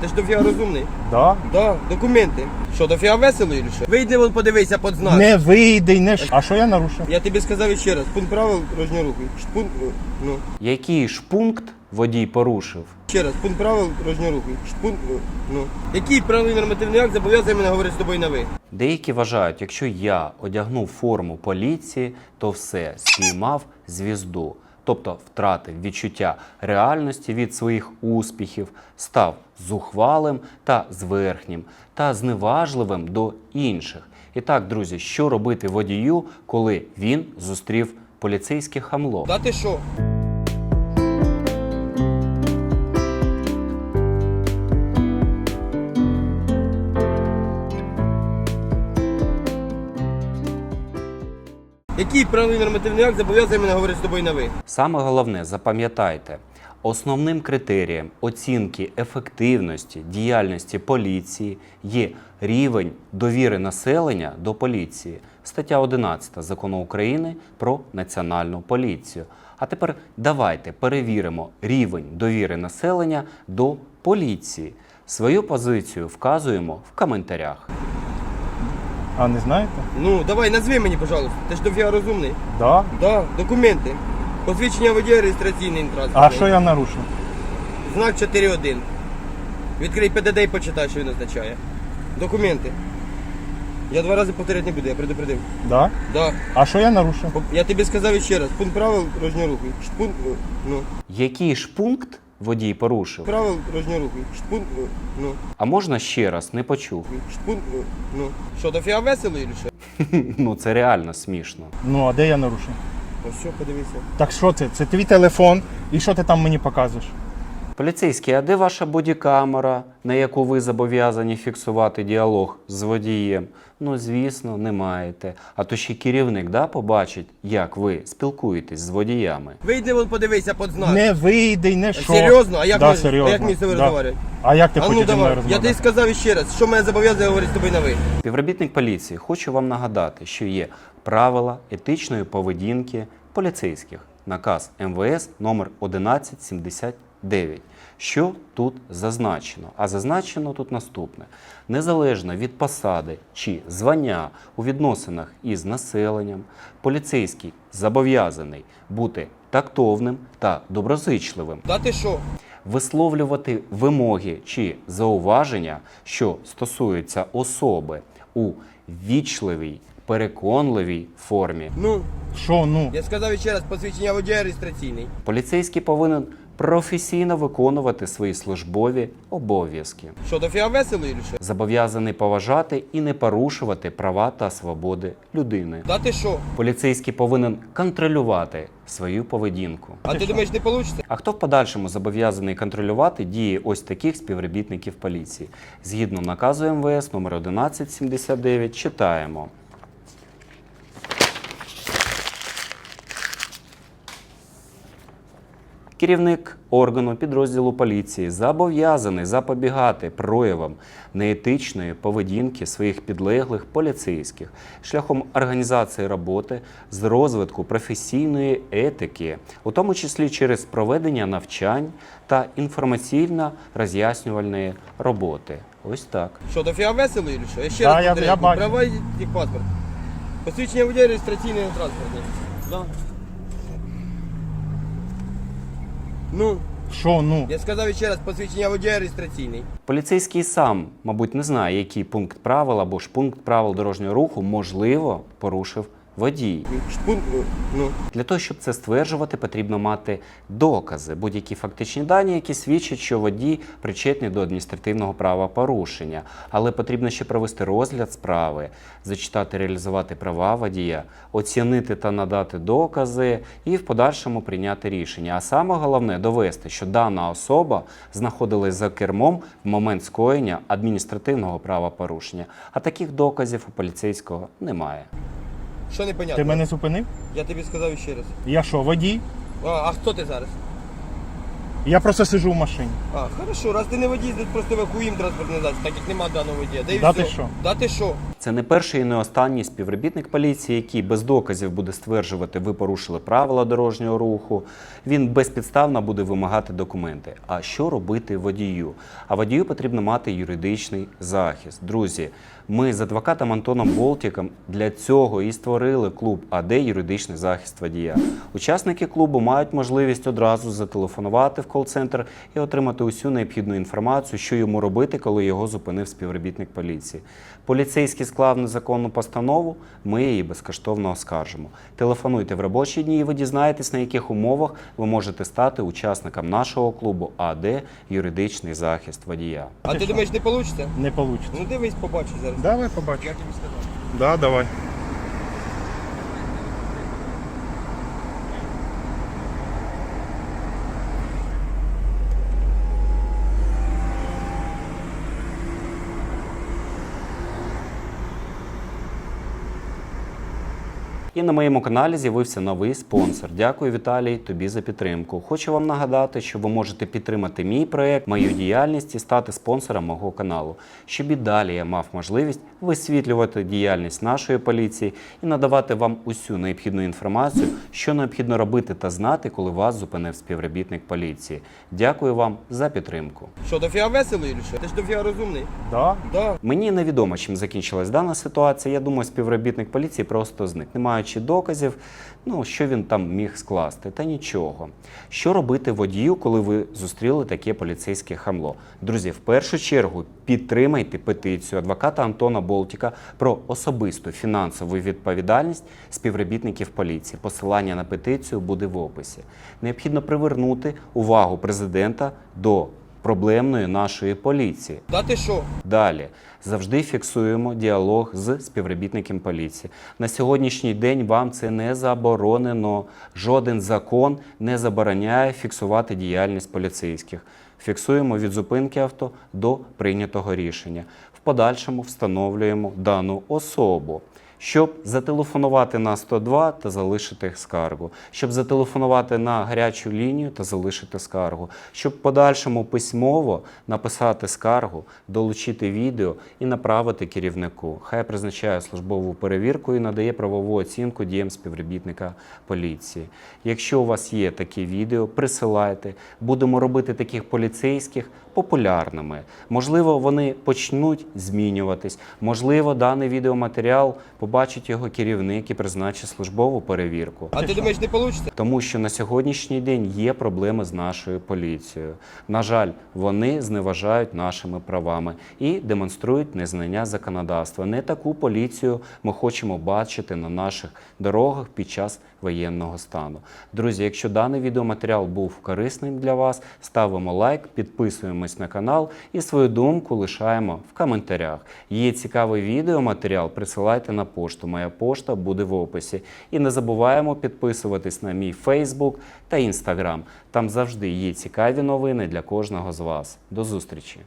Ти ж дофіга розумний. Да. Да, документи. Що, дофіга весело чи що? Вийди вон подивися під знак. Не вийди, й не ш... А що я нарушив? Я тобі сказав ще раз, пункт правил дорожнього руху. Пункт, ну, Який ж пункт водій порушив? ще раз, пункт правил дорожнього руху. Пункт, ну. Який правильний нормативний акт зобов'язує мене говорити з тобою на ви? Деякі вважають, якщо я одягнув форму поліції, то все спіймав звізду, тобто втратив відчуття реальності від своїх успіхів, став зухвалим та зверхнім та зневажливим до інших. І так, друзі, що робити водію, коли він зустрів поліцейське хамло? Ти що? Який правильний нормативний акт зобов'язує мене говорити з тобою на ви? Саме головне, запам'ятайте, основним критерієм оцінки ефективності діяльності поліції є рівень довіри населення до поліції. Стаття 11 закону України про національну поліцію. А тепер давайте перевіримо рівень довіри населення до поліції. Свою позицію вказуємо в коментарях. А не знаєте? Ну, давай, назви мені, пожалуйста. Ти ж дофіга розумний. Да. Да, документи. Посвідчення водія реєстраційний транспорт. А що я нарушив? Знак 4.1. Відкрий ПДД і почитай, що він означає. Документи. Я два рази повторяти не буду, я предупредив. Да. Да. А що я нарушив? Я тобі сказав ще раз. Пункт правил дорожнього руху. Пункт, ну, Який ж пункт водій порушив? правил дорожнього руху. Пункт, ну, А можна ще раз не почув? пункт, ну. Що, дофіга весело чи що? Ну це реально смішно. Ну, а де я нарушив? Ось що, подивися. Так що це? Це твій телефон, і що ти там мені показуєш? Поліцейський, а де ваша бодікамера, на яку ви зобов'язані фіксувати діалог з водієм? Ну, звісно, не маєте. А то ще керівник да, побачить, як ви спілкуєтесь з водіями. Вийди вон подивися під знак. Не вийди, не що. Серйозно? А як, да, ми, серйозно. а як мені з тобою да. розмовляти? А як ти А ну хочеш зі мною давай, я тобі сказав ще раз, що мене зобов'язує говорити з тобою на ви. Співробітник поліції, хочу вам нагадати, що є правила етичної поведінки поліцейських. Наказ МВС номер 1179. Що тут зазначено? А зазначено тут наступне: незалежно від посади чи звання у відносинах із населенням, поліцейський зобов'язаний бути тактовним та доброзичливим Да ти що? висловлювати вимоги чи зауваження, що стосуються особи у вічливій, переконливій формі. Ну, Що, ну? я сказав ще раз, посвідчення водія реєстраційний. Поліцейський повинен професійно виконувати свої службові обов'язки, Що, дофіга весело чи що? зобов'язаний поважати і не порушувати права та свободи людини. Да ти що? Поліцейський повинен контролювати свою поведінку. А ти думаєш, не вийде? А хто в подальшому зобов'язаний контролювати дії ось таких співробітників поліції? Згідно наказу МВС номер 1179 читаємо. Керівник органу підрозділу поліції зобов'язаний запобігати проявам неетичної поведінки своїх підлеглих поліцейських шляхом організації роботи з розвитку професійної етики, у тому числі через проведення навчань та інформаційно-роз'яснювальної роботи. Ось так. Що, дофіга весело чи що? Я ще Да, раз я- я бачу. права і паспорт. Посвідчення водія реєстраційний на транспортний. Да. Ну, Що, ну? я сказав ще раз, посвідчення водія реєстраційний. Поліцейський сам, мабуть, не знає, який пункт правил або ж пункт правил дорожнього руху можливо порушив водій. Ну, Для того, щоб це стверджувати, потрібно мати докази, будь-які фактичні дані, які свідчать, що водій причетний до адміністративного правопорушення. Але потрібно ще провести розгляд справи, зачитати, реалізувати права водія, оцінити та надати докази і в подальшому прийняти рішення. А саме головне довести, що дана особа знаходилась за кермом в момент скоєння адміністративного правопорушення. А таких доказів у поліцейського немає. Що непонятно? Ти мене зупинив? Я тобі сказав ще раз. Я що, водій? А, а хто ти зараз? Я просто сижу в машині. А, хорошо, раз ти не водій, значить просто евакуїм транспортний засіб, так як нема даного водія. Да, і Да все. що? Да ти що? Це не перший і не останній співробітник поліції, який без доказів буде стверджувати, ви порушили правила дорожнього руху. Він безпідставно буде вимагати документи. А що робити водію? А водію потрібно мати юридичний захист. Друзі, ми з адвокатом Антоном Болтіком для цього і створили клуб АД юридичний захист водія. Учасники клубу мають можливість одразу зателефонувати в кол-центр і отримати усю необхідну інформацію, що йому робити, коли його зупинив співробітник поліції. Поліцейський склав незаконну постанову, ми її безкоштовно оскаржимо. Телефонуйте в робочі дні, і ви дізнаєтесь, на яких умовах ви можете стати учасником нашого клубу АД юридичний захист водія. А ти думаєш, не вийде? Не вийде. Ну дивись, побачиш зараз. Давай побачимо. Я тобі сказати? Да, давай. І на моєму каналі з'явився новий спонсор. Дякую, Віталій, тобі за підтримку. Хочу вам нагадати, що ви можете підтримати мій проект, мою діяльність і стати спонсором мого каналу, щоб і далі я мав можливість висвітлювати діяльність нашої поліції і надавати вам усю необхідну інформацію, що необхідно робити та знати, коли вас зупинив співробітник поліції. Дякую вам за підтримку. Що, дофіга весело що? Ти ж дофіга розумний. Да. Да. Мені невідомо, чим закінчилась дана ситуація. Я думаю, співробітник поліції просто зник, не маючи доказів, ну що він там міг скласти, та нічого. Що робити водію, коли ви зустріли таке поліцейське хамло? Друзі, в першу чергу підтримайте петицію адвоката Антона Болтіка про особисту фінансову відповідальність співробітників поліції. Посилання на петицію буде в описі. Необхідно привернути увагу президента до проблемної нашої поліції. Да ти що? Далі завжди фіксуємо діалог з співробітником поліції. На сьогоднішній день вам це не заборонено. Жоден закон не забороняє фіксувати діяльність поліцейських. Фіксуємо від зупинки авто до прийнятого рішення. В подальшому встановлюємо дану особу. Щоб зателефонувати на 102 та залишити скаргу, щоб зателефонувати на гарячу лінію та залишити скаргу, щоб в подальшому письмово написати скаргу, долучити відео і направити керівнику. Хай призначає службову перевірку і надає правову оцінку діям співробітника поліції. Якщо у вас є такі відео, присилайте. Будемо робити таких поліцейських популярними. Можливо, вони почнуть змінюватись. Можливо, даний відеоматеріал побачить його керівник і призначить службову перевірку. А ти думаєш, не вийде? Тому що на сьогоднішній день є проблеми з нашою поліцією. На жаль, вони зневажають нашими правами і демонструють незнання законодавства. Не таку поліцію ми хочемо бачити на наших дорогах під час воєнного стану. Друзі, якщо даний відеоматеріал був корисним для вас, ставимо лайк, підписуємось на канал і свою думку лишаємо в коментарях. Є цікавий відеоматеріал, присилайте на пошту. Моя пошта буде в описі. І не забуваємо підписуватись на мій Фейсбук та Інстаграм. Там завжди є цікаві новини для кожного з вас. До зустрічі!